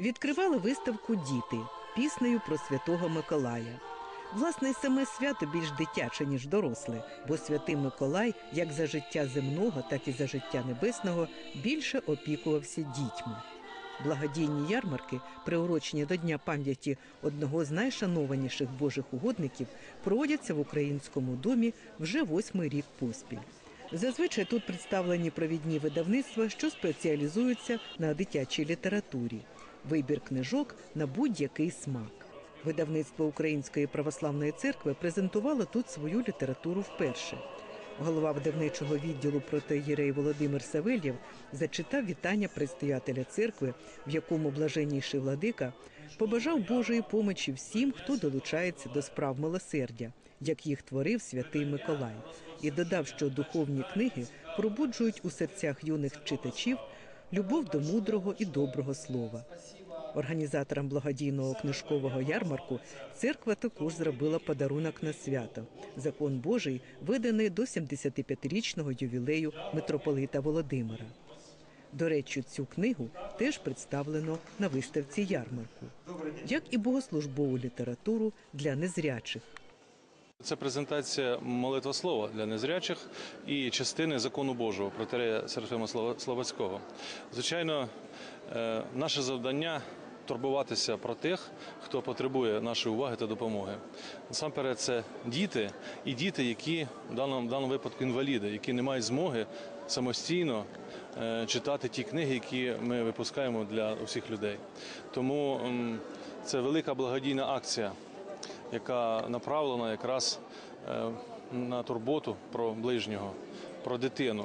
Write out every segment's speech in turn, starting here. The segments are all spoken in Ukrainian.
Відкривали виставку Діти піснею про святого Миколая. Власне, саме свято більш дитяче, ніж доросле, бо святий Миколай, як за життя земного, так і за життя небесного, більше опікувався дітьми. Благодійні ярмарки, приурочені до Дня пам'яті одного з найшанованіших божих угодників, проводяться в українському домі вже восьмий рік поспіль. Зазвичай тут представлені провідні видавництва, що спеціалізуються на дитячій літературі, вибір книжок на будь-який смак. Видавництво Української православної церкви презентувало тут свою літературу вперше. Голова видавничого відділу протоїрей Володимир Савельєв зачитав вітання предстоятеля церкви, в якому блаженніший владика побажав Божої помочі всім, хто долучається до справ милосердя, як їх творив святий Миколай, і додав, що духовні книги пробуджують у серцях юних читачів любов до мудрого і доброго слова. Організаторам благодійного книжкового ярмарку церква також зробила подарунок на свято. Закон Божий виданий до 75-річного ювілею митрополита Володимира. До речі, цю книгу теж представлено на виставці ярмарку, як і богослужбову літературу для незрячих. Це презентація молитва слова для незрячих і частини закону Божого протерея Серафима Слободського. Звичайно, е, наше завдання турбуватися про тих, хто потребує нашої уваги та допомоги. Насамперед, це діти і діти, які в даному, в даному випадку інваліди, які не мають змоги самостійно е, читати ті книги, які ми випускаємо для усіх людей. Тому це велика благодійна акція яка направлена якраз е, на турботу про ближнього, про дитину.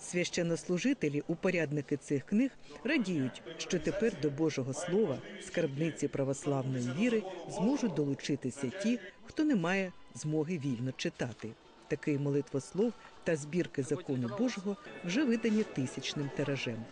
Священнослужителі, упорядники цих книг радіють, що тепер до Божого Слова, скарбниці православної віри, зможуть долучитися ті, хто не має змоги вільно читати. Такий молитвослов та збірки закону Божого вже видані тисячним тиражем.